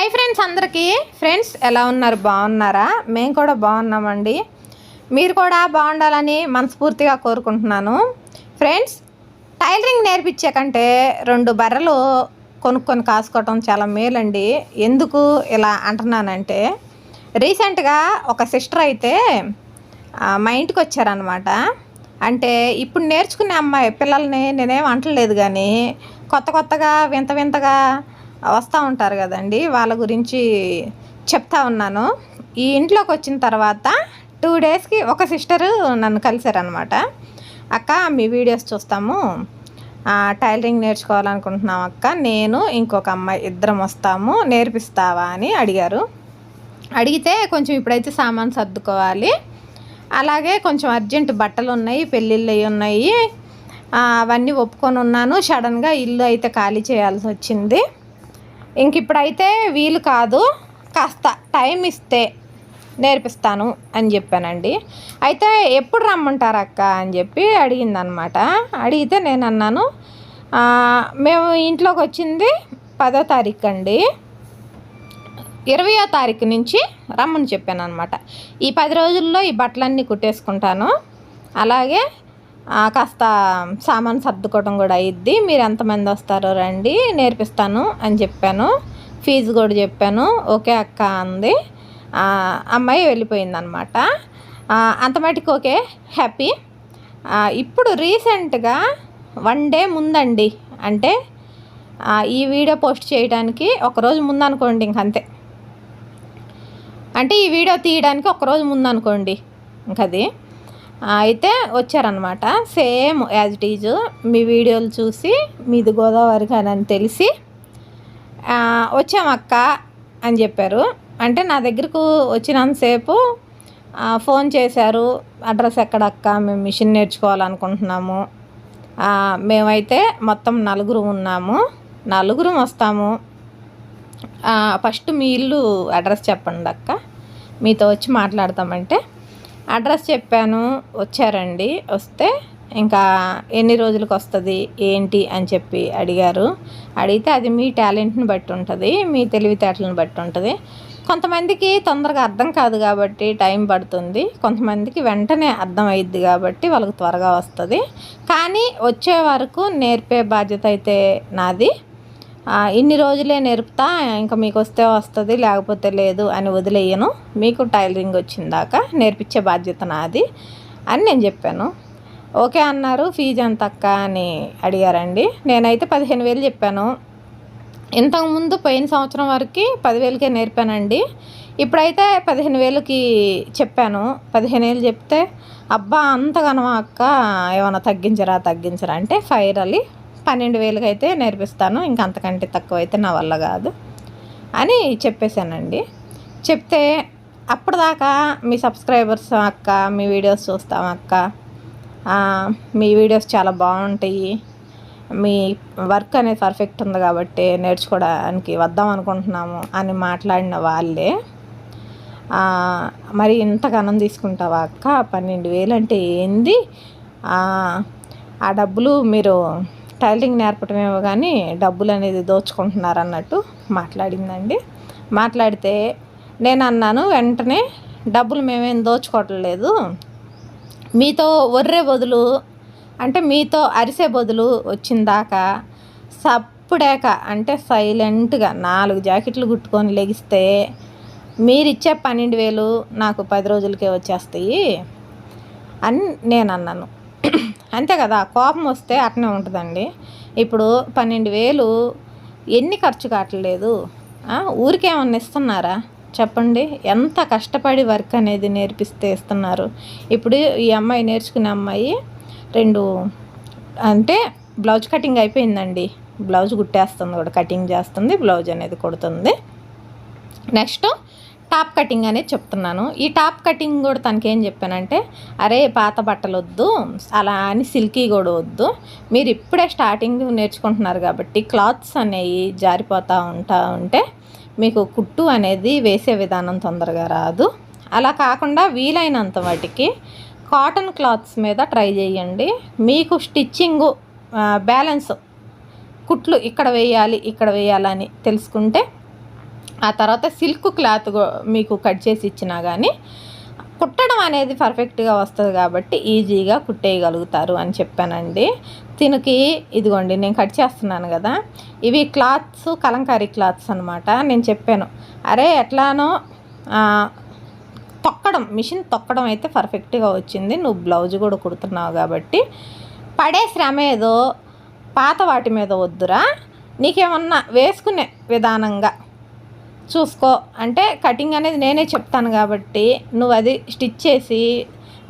Hi friends అందరికీ. Friends ఎలా ఉన్నారు? బాగున్నారా? మేము కూడా బాగున్నామండి. మీరు కూడా బాగుండాలని మనస్ఫూర్తిగా కోరుకుంటున్నాను. ఫ్రెండ్స్ టైలరింగ్ నేర్పించే కంటే రెండు బర్రెలు కొనుక్కొని కాసుకోవటం చాలా మేలండి. ఎందుకు ఇలా అంటున్నానంటే రీసెంట్గా ఒక సిస్టర్ అయితే మా ఇంటికి వచ్చారనమాట అంటే ఇప్పుడు నేర్చుకునే అమ్మాయి పిల్లల్ని నేనేం అంటలేదు కానీ కొత్త కొత్తగా వింత వింతగా వస్తూ ఉంటారు కదండి. వాళ్ళ గురించి చెప్తా ఉన్నాను. ఈ ఇంట్లోకి వచ్చిన తర్వాత టూ డేస్కి ఒక సిస్టరు నన్ను కలిశారనమాట అక్క మీ వీడియోస్ చూస్తాము. టైలరింగ్ నేర్చుకోవాలనుకుంటున్నాం అక్క. నేను ఇంకొక అమ్మాయి ఇద్దరం వస్తాము. నేర్పిస్తావా అని అడిగారు. అడిగితే కొంచెం ఇప్పుడైతే సామాన్ సర్దుకోవాలి. అలాగే కొంచెం అర్జెంట్ బట్టలు ఉన్నాయి పెళ్ళిళ్ళు ఉన్నాయి. అవన్నీ ఒప్పుకొని ఉన్నాను. సడన్గా ఇల్లు అయితే ఖాళీ చేయాల్సి వచ్చింది. ఇంక ఇప్పుడైతే వీలు కాదు. కాస్త టైం ఇస్తే నేర్పిస్తాను అని చెప్పానండి. అయితే ఎప్పుడు రమ్మంటారు అక్క అని చెప్పి అడిగిందనమాట. అడిగితే నేను అన్నాను మేము ఇంట్లోకి వచ్చింది పదో తారీఖు అండి ఇరవయో తారీఖు నుంచి రమ్మని చెప్పాను అనమాట ఈ పది రోజుల్లో ఈ బట్టలన్నీ కుట్టేసుకుంటాను. అలాగే కాస్త సామాన్ సర్దుకోవడం కూడా అయ్యిద్ది మీరు ఎంతమంది వస్తారో రండి నేర్పిస్తాను అని చెప్పాను. ఫీజు కూడా చెప్పాను. ఓకే అక్క అంది. అమ్మాయి వెళ్ళిపోయిందనమాట. అంత మటుకు ఓకే హ్యాపీ. ఇప్పుడు రీసెంట్గా వన్ డే ముందండి. అంటే ఈ వీడియో పోస్ట్ చేయడానికి ఒకరోజు ముందు అనుకోండి ఇంకంతే అంటే ఈ వీడియో తీయడానికి ఒకరోజు ముందు అనుకోండి ఇంకది. అయితే వచ్చారనమాట సేమ్ యాజ్ ఇట్ ఈజ్ మీ వీడియోలు చూసి మీది గోదావరి అని తెలిసి వచ్చామక్క అని చెప్పారు. అంటే నా దగ్గరకు వచ్చినంతసేపు ఫోన్ చేశారు. అడ్రస్ ఎక్కడక్క మేము మిషన్ నేర్చుకోవాలనుకుంటున్నాము. మేమైతే మొత్తం నలుగురు ఉన్నాము. నలుగురు వస్తాము. ఫస్ట్ మీ ఇల్లు అడ్రస్ చెప్పండి అక్క. మీతో వచ్చి మాట్లాడతామంటే అడ్రస్ చెప్పాను వచ్చారండి. వస్తే ఇంకా ఎన్ని రోజులకు వస్తుంది ఏంటి అని చెప్పి అడిగారు. అడిగితే అది మీ టాలెంట్ని బట్టి ఉంటుంది మీ తెలివితేటలను బట్టి ఉంటుంది. కొంతమందికి తొందరగా అర్థం కాదు కాబట్టి టైం పడుతుంది. కొంతమందికి వెంటనే అర్థం అయ్యిద్ది కాబట్టి వాళ్ళకి త్వరగా వస్తుంది. కానీ వచ్చే వరకు నేర్పే బాధ్యత అయితే నాది. ఇన్ని రోజులే నేర్పుతా ఇంకా మీకు వస్తే వస్తుంది లేకపోతే లేదు అని వదిలేయను. మీకు టైలరింగ్ వచ్చిందాక నేర్పించే బాధ్యత నాది అని నేను చెప్పాను. ఓకే అన్నారు ఫీజు ఎంత అక్క అని అడిగారండి. నేనైతే పదిహేను వేలు చెప్పాను. ఇంతకుముందు పోయిన సంవత్సరం వరకు పదివేలకే నేర్పానండి. ఇప్పుడైతే పదిహేను వేలకి చెప్పాను. పదిహేను వేలు చెప్తే అబ్బా అంతగానమా అక్క? ఏమైనా తగ్గించరా తగ్గించరా అంటే ఫైనల్లీ పన్నెండు వేలకి అయితే నేర్పిస్తాను. ఇంకా అంతకంటే తక్కువ అయితే నా వల్ల కాదు. అని చెప్పేశానండి. చెప్తే అప్పటిదాకా మీ సబ్స్క్రైబర్స్ అక్క మీ వీడియోస్ చూస్తాం అక్క. మీ వీడియోస్ చాలా బాగుంటాయి. మీ వర్క్ అనేది పర్ఫెక్ట్ ఉంది కాబట్టి నేర్చుకోవడానికి వద్దాం అనుకుంటున్నాము అని మాట్లాడిన వాళ్ళే. మరి ఇంత గణం తీసుకుంటావా అక్క? పన్నెండు వేలు అంటే ఏంది ఆ డబ్బులు మీరు టైలరింగ్ నేర్పటమేమో కానీ డబ్బులు అనేది దోచుకుంటున్నారు అన్నట్టు మాట్లాడిందండి. మాట్లాడితే నేను అన్నాను వెంటనే డబ్బులు మేమేం దోచుకోవట్లేదు. మీతో ఒర్రే బదులు అంటే మీతో అరిసే బదులు వచ్చిన దాకా సప్పుడాక అంటే సైలెంట్గా నాలుగు జాకెట్లు కుట్టుకొని లెగిస్తే మీరిచ్చే పన్నెండు వేలు నాకు పది రోజులకే వచ్చేస్తాయి అని నేను అన్నాను అంతే కదా కోపం వస్తే అట్నే ఉంటుందండి. ఇప్పుడు పన్నెండు వేలు ఎన్ని ఖర్చు కావట్లేదు? ఊరికేమన్నా ఇస్తున్నారా? చెప్పండి. ఎంత కష్టపడి వర్క్ అనేది నేర్పిస్తే ఇస్తున్నారు? ఇప్పుడు ఈ అమ్మాయి నేర్చుకునే అమ్మాయి రెండు అంటే బ్లౌజ్ కటింగ్ అయిపోయిందండి. బ్లౌజ్ కుట్టేస్తుంది కూడా కటింగ్ చేస్తుంది బ్లౌజ్ అనేది కుడుతుంది. నెక్స్ట్ టాప్ కటింగ్ అనేది చెప్తున్నాను. ఈ టాప్ కటింగ్ కూడా తనకేం చెప్పానంటే అరే పాత బట్టలు వద్దు అలా అని సిల్కీ కూడా వద్దు. మీరు ఇప్పుడే స్టార్టింగ్ నేర్చుకుంటున్నారు కాబట్టి క్లాత్స్ అనేవి జారిపోతూ ఉంటా ఉంటే మీకు కుట్టు అనేది వేసే విధానం తొందరగా రాదు. అలా కాకుండా వీలైనంత వాటికి కాటన్ క్లాత్స్ మీద ట్రై చేయండి. మీకు స్టిచ్చింగు బ్యాలెన్స్ కుట్లు ఇక్కడ వేయాలి ఇక్కడ వేయాలని తెలుసుకుంటే ఆ తర్వాత సిల్క్ క్లాత్ మీకు కట్ చేసి ఇచ్చినా కానీ కుట్టడం అనేది పర్ఫెక్ట్గా వస్తుంది కాబట్టి ఈజీగా కుట్టేయగలుగుతారు అని చెప్పానండి. దీనికి ఇదిగోండి నేను కట్ చేస్తున్నాను కదా ఇవి క్లాత్స్ కలంకారీ క్లాత్స్ అనమాట నేను చెప్పాను అరే ఎట్లానో తొక్కడం మిషన్ తొక్కడం అయితే పర్ఫెక్ట్గా వచ్చింది. నువ్వు బ్లౌజ్ కూడా కుడుతున్నావు కాబట్టి పడే శ్రమ ఏదో పాత వాటి మీద వద్దురా. నీకేమన్నా వేసుకునే విధానంగా చూసుకో. అంటే కటింగ్ అనేది నేనే చెప్తాను కాబట్టి నువ్వు అది స్టిచ్ చేసి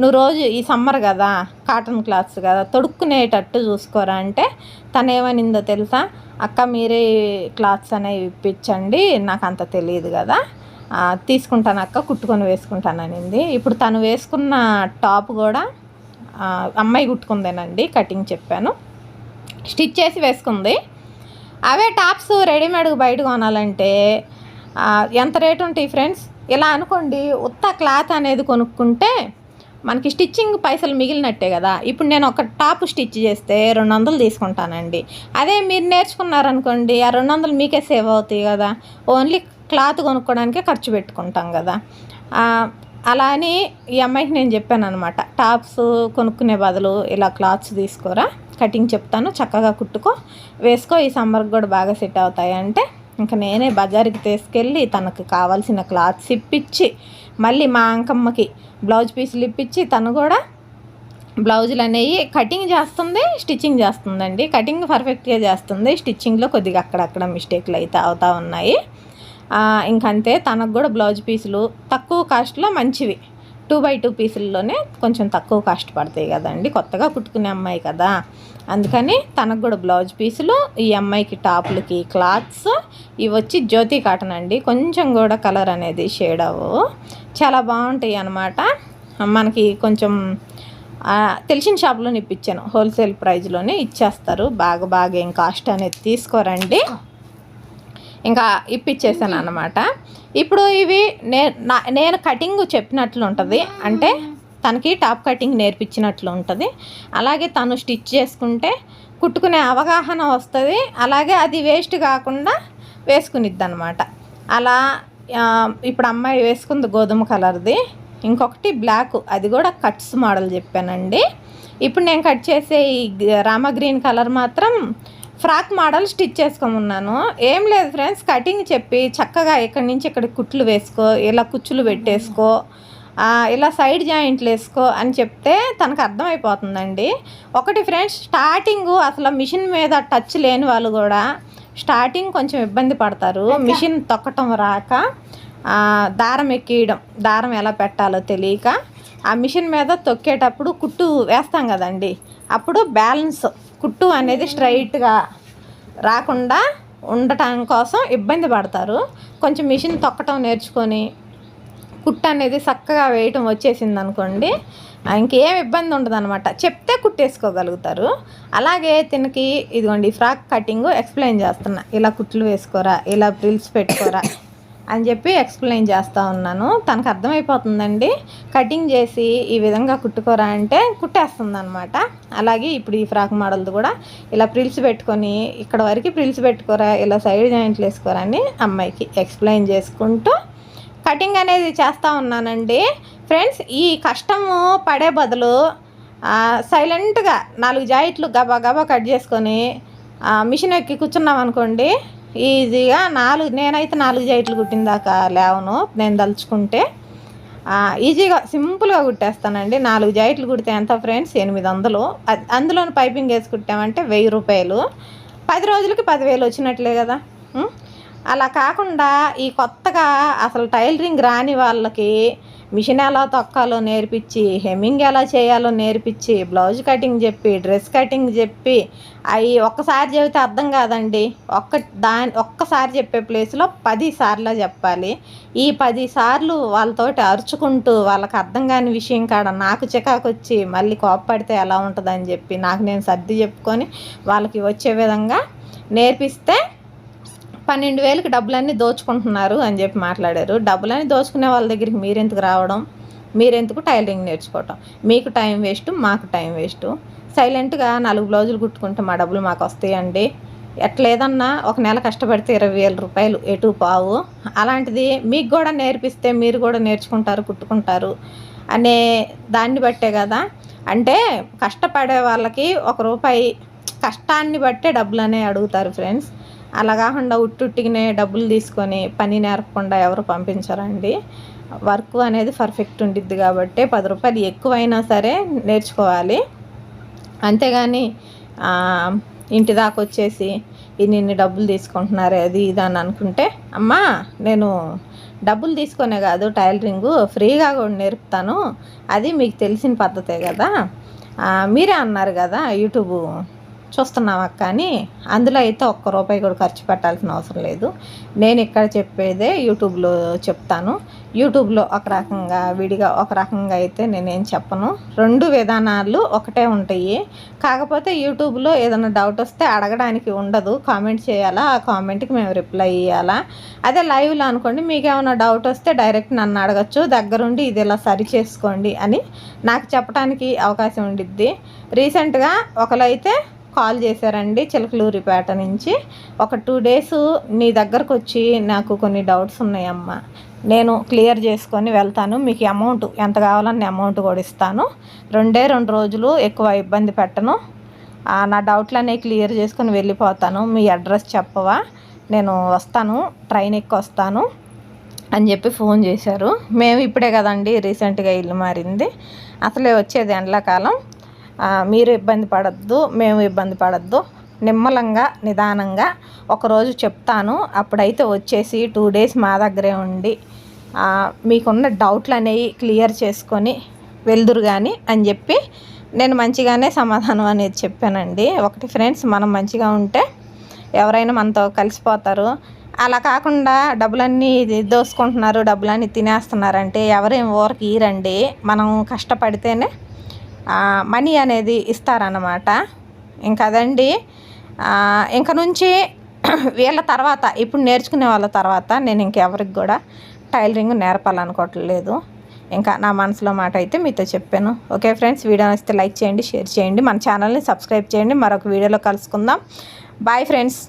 నువ్వు రోజు ఈ సమ్మర్ కదా కాటన్ క్లాత్స్ కదా తొడుక్కునేటట్టు చూసుకోరా అంటే తను ఏమనిందో తెలుసా? అక్క మీరే క్లాత్స్ అనేవి ఇప్పించండి నాకు అంత తెలియదు కదా తీసుకుంటాను అక్క కుట్టుకొని వేసుకుంటాను అనింది. ఇప్పుడు తను వేసుకున్న టాప్ కూడా అమ్మాయి కుట్టుకుందేనండి కటింగ్ చెప్పాను. స్టిచ్ చేసి వేసుకుంది. అవే టాప్స్ రెడీమేడ్ బయట కొనాలంటే ఎంత రేటు ఉంటాయి ఫ్రెండ్స్? ఇలా అనుకోండి ఉత్త క్లాత్ అనేది కొనుక్కుంటే మనకి స్టిచ్చింగ్ పైసలు మిగిలినట్టే కదా. ఇప్పుడు నేను ఒక టాప్ స్టిచ్ చేస్తే రెండు వందలు తీసుకుంటానండి. అదే మీరు నేర్చుకున్నారనుకోండి ఆ రెండు వందలు మీకే సేవ్ అవుతాయి కదా. ఓన్లీ క్లాత్ కొనుక్కోవడానికే ఖర్చు పెట్టుకుంటాం కదా. అలా అని ఈ అమ్మాయికి నేను చెప్పాను అనమాట టాప్స్ కొనుక్కునే బదులు ఇలా క్లాత్స్ తీసుకోరా కటింగ్ చెప్తాను చక్కగా కుట్టుకో వేసుకో ఈ సమ్మర్కి కూడా బాగా సెట్ అవుతాయి అంటే ఇంకా నేనే బజార్కి తీసుకెళ్ళి తనకు కావాల్సిన క్లాత్స్ ఇప్పించి మళ్ళీ మా అంకమ్మకి బ్లౌజ్ పీసులు ఇప్పించి తను కూడా బ్లౌజులు అనేవి కటింగ్ చేస్తుంది స్టిచ్చింగ్ చేస్తుందండి. కటింగ్ పర్ఫెక్ట్గా చేస్తుంది. స్టిచ్చింగ్లో కొద్దిగా అక్కడక్కడ మిస్టేక్లు అయితే అవుతూ ఉన్నాయి. ఇంకంతే తనకు కూడా బ్లౌజ్ పీసులు తక్కువ కాస్ట్లో మంచివి. టూ బై టూ పీసుల్లోనే కొంచెం తక్కువ కాస్ట్ పడతాయి కదండి. కొత్తగా కుట్టుకునే అమ్మాయి కదా. అందుకని తనకు కూడా బ్లౌజ్ పీసులు ఈ అమ్మాయికి టాపులకి క్లాత్స్ ఇవి వచ్చి జ్యోతి కాటన్ అండి. కొంచెం కూడా కలర్ అనేది షేడ్ అవ్వవు చాలా బాగుంటాయి అన్నమాట. మనకి కొంచెం తెలిసిన షాప్లోనే ఇప్పించాను. హోల్సేల్ ప్రైస్లోనే ఇచ్చేస్తారు. బాగా బాగా ఏం కాస్ట్ అనేది తీసుకోరండి. ఇంకా ఇప్పించేసాను అనమాట ఇప్పుడు ఇవి నే నా- నేను కటింగ్ చెప్పినట్లు ఉంటుంది. అంటే తనకి టాప్ కటింగ్ నేర్పించినట్లు ఉంటుంది. అలాగే తను స్టిచ్ చేసుకుంటే కుట్టుకునే అవగాహన వస్తుంది. అలాగే అది వేస్ట్ కాకుండా వేసుకునిద్ది అనమాట అలా ఇప్పుడు అమ్మాయి వేసుకుంది గోధుమ కలర్ది. ఇంకొకటి బ్లాక్ అది కూడా కట్స్ మోడల్ చెప్పానండి. ఇప్పుడు నేను కట్ చేసే ఈ రామ గ్రీన్ కలర్ మాత్రం ఫ్రాక్ మోడల్ స్టిచ్ చేసుకోమన్నాను. ఏం లేదు ఫ్రెండ్స్ కటింగ్ చెప్పి చక్కగా ఇక్కడి నుంచి ఇక్కడ కుట్లు వేసుకో ఇలా కుచ్చులు పెట్టేసుకో ఇలా సైడ్ జాయింట్లు వేసుకో అని చెప్తే తనకు అర్థమైపోతుందండి. ఒకటి ఫ్రెండ్స్ స్టార్టింగ్ అసలు మిషన్ మీద టచ్ లేని వాళ్ళు కూడా స్టార్టింగ్ కొంచెం ఇబ్బంది పడతారు. మిషన్ తొక్కటం రాక దారం ఎక్కియడం. దారం ఎలా పెట్టాలో తెలియక ఆ మిషన్ మీద తొక్కేటప్పుడు కుట్టు వేస్తాం కదండి. అప్పుడు బ్యాలెన్స్ కుట్టు అనేది స్ట్రైట్గా రాకుండా ఉండటం కోసం ఇబ్బంది పడతారు. కొంచెం మిషన్ తొక్కటం నేర్చుకొని కుట్టు అనేది చక్కగా వేయటం వచ్చేసింది అనుకోండి ఇంకేం ఇబ్బంది ఉండదు అనమాట చెప్తే కుట్టేసుకోగలుగుతారు. అలాగే తినకి ఇదిగోండి ఫ్రాక్ కటింగ్ ఎక్స్ప్లెయిన్ చేస్తున్నా. ఇలా కుట్లు వేసుకోరా ఇలా ప్రిల్స్ పెట్టుకోరా అని చెప్పి ఎక్స్ప్లెయిన్ చేస్తూ ఉన్నాను. తనకు అర్థమైపోతుందండి. కటింగ్ చేసి ఈ విధంగా కుట్టుకోరా అంటే కుట్టేస్తుంది అనమాట అలాగే ఇప్పుడు ఈ ఫ్రాక్ మోడల్ది కూడా ఇలా ప్రిల్స్ పెట్టుకొని ఇక్కడ వరకు ప్రిల్స్ పెట్టుకోరా ఇలా సైడ్ జాయింట్లు వేసుకోరా అని అమ్మాయికి ఎక్స్ప్లెయిన్ చేసుకుంటూ కటింగ్ అనేది చేస్తూ ఉన్నానండి. ఫ్రెండ్స్ ఈ కష్టము పడే బదులు సైలెంట్గా నాలుగు జాయిట్లు గబా గబా కట్ చేసుకొని మిషన్ ఎక్కి కూర్చున్నాం అనుకోండి ఈజీగా నాలుగు నేనైతే నాలుగు జాయిట్లు కుట్టిన దాకా లేవను నేను దలుచుకుంటే ఈజీగా సింపుల్గా కుట్టేస్తానండి. నాలుగు జాయిట్లు కుడితే ఎంత ఫ్రెండ్స్? ఎనిమిది వందలు. అ- అందులోని పైపింగ్ వేసి కుట్టామంటే వెయ్యి రూపాయలు. పది రోజులకి పదివేలు వచ్చినట్లే కదా. అలా కాకుండా ఈ కొత్తగా అసలు టైలరింగ్ రాని వాళ్ళకి మిషన్ ఎలా తొక్కాలో నేర్పించి హెమ్మింగ్ ఎలా చేయాలో నేర్పించి బ్లౌజ్ కటింగ్ చెప్పి డ్రెస్ కటింగ్ చెప్పి అవి ఒక్కసారి చెబితే అర్థం కాదండి. ఒక్క దాని ఒక్కసారి చెప్పే ప్లేస్లో పది సార్లు చెప్పాలి. ఈ పది సార్లు వాళ్ళతోటి అరుచుకుంటూ వాళ్ళకి అర్థం కాని విషయం కాడ నాకు చికాకు వచ్చి మళ్ళీ కోప్పడితే ఎలా ఉంటుందని చెప్పి నాకు నేను సర్ది చెప్పుకొని వాళ్ళకి వచ్చే విధంగా నేర్పిస్తే పన్నెండు వేలకు డబ్బులన్నీ దోచుకుంటున్నారు అని చెప్పి మాట్లాడారు. డబ్బులన్నీ దోచుకునే వాళ్ళ దగ్గరికి మీరెందుకు రావడం? మీరెందుకు టైలరింగ్ నేర్చుకోవటం? మీకు టైం వేస్ట్ మాకు టైం వేస్ట్. సైలెంట్గా నాలుగు బ్లౌజులు కుట్టుకుంటే మా డబ్బులు మాకు వస్తాయండి. ఎట్లేదన్నా ఒక నెల కష్టపడితే ఇరవై వేల రూపాయలు ఎటు పావు. అలాంటిది మీకు కూడా నేర్పిస్తే మీరు కూడా నేర్చుకుంటారు కుట్టుకుంటారు అనే దాన్ని బట్టే కదా. అంటే కష్టపడే వాళ్ళకి ఒక రూపాయి కష్టాన్ని బట్టే డబ్బులు అనే అడుగుతారు ఫ్రెండ్స్. అలా కాకుండా ఉట్టుట్టిగానే డబ్బులు తీసుకొని పని నేర్పకుండా ఎవరు పంపించరండి. వర్క్ అనేది పర్ఫెక్ట్ ఉండిద్ది కాబట్టి పది రూపాయలు ఎక్కువైనా సరే నేర్చుకోవాలి. అంతేగాని ఇంటి దాకా వచ్చేసి ఇన్ని డబ్బులు తీసుకుంటున్నారు అది ఇది అని అనుకుంటే అమ్మా నేను డబ్బులు తీసుకునే కాదు టైలరింగ్ ఫ్రీగా కూడా నేర్పుతాను. అది మీకు తెలిసిన పద్ధతే కదా? మీరే అన్నారు కదా యూట్యూబ్ చూస్తున్నాం అక్క అని అందులో అయితే ఒక్క రూపాయి కూడా ఖర్చు పెట్టాల్సిన అవసరం లేదు. నేను ఇక్కడ చెప్పేదే యూట్యూబ్లో చెప్తాను. యూట్యూబ్లో ఒక రకంగా విడిగా ఒక రకంగా అయితే నేనేం చెప్పను. రెండు విధానాలు ఒకటే ఉంటాయి. కాకపోతే యూట్యూబ్లో ఏదైనా డౌట్ వస్తే అడగడానికి ఉండదు. కామెంట్ చేయాలా? ఆ కామెంట్కి మేము రిప్లై ఇవ్వాలా అదే లైవ్లో అనుకోండి మీకు ఏమైనా డౌట్ వస్తే డైరెక్ట్ నన్ను అడగచ్చు. దగ్గరుండి ఇది ఇలా సరి చేసుకోండి అని నాకు చెప్పడానికి అవకాశం ఉండిద్ది. రీసెంట్గా ఒకరైతే కాల్ చేశారండి చిలకలూరిపేట నుంచి. ఒక టూ డేస్ నీ దగ్గరకు వచ్చి నాకు కొన్ని డౌట్స్ ఉన్నాయమ్మా. నేను క్లియర్ చేసుకొని వెళ్తాను. మీకు అమౌంట్ ఎంత కావాలని అమౌంట్ కూడా ఇస్తాను. రెండే రెండు రోజులు ఎక్కువ ఇబ్బంది పెట్టను. నా డౌట్లన్నీ క్లియర్ చేసుకొని వెళ్ళిపోతాను. మీ అడ్రస్ చెప్పవా? నేను వస్తాను. ట్రైన్ ఎక్కి వస్తాను అని చెప్పి ఫోన్ చేశారు. మేము ఇప్పుడే కదండి రీసెంట్గా ఇల్లు మారింది. అసలే వచ్చేది ఎండాకాలం. మీరు ఇబ్బంది పడద్దు మేము ఇబ్బంది పడద్దు. నిమ్మలంగా నిదానంగా ఒకరోజు చెప్తాను. అప్పుడైతే వచ్చేసి టూ డేస్ మా దగ్గరే ఉండి మీకున్న డౌట్లు అనేవి క్లియర్ చేసుకొని వెళ్దురు కానీ అని చెప్పి నేను మంచిగానే సమాధానం అనేది చెప్పానండి. ఒకటి ఫ్రెండ్స్ మనం మంచిగా ఉంటే ఎవరైనా మనతో కలిసిపోతారు. అలా కాకుండా డబ్బులన్నీ దోసుకుంటున్నారు డబ్బులన్నీ తినేస్తున్నారంటే ఎవరేం ఊరికి ఈరండి. మనం కష్టపడితేనే మనీ అనేది ఇస్తారన్నమాట. ఇంకా ఇంక నుంచి వీళ్ళ తర్వాత ఇప్పుడు నేర్చుకునే వాళ్ళ తర్వాత నేను ఇంకెవరికి కూడా టైలరింగ్ నేర్పాలనుకోవట్లేదు. ఇంకా నా మనసులో మాట అయితే మీతో చెప్పాను. ఓకే ఫ్రెండ్స్ వీడియో నచ్చితే లైక్ చేయండి షేర్ చేయండి. మన ఛానల్ని సబ్స్క్రైబ్ చేయండి. మరొక వీడియోలో కలుసుకుందాం. Bye friends.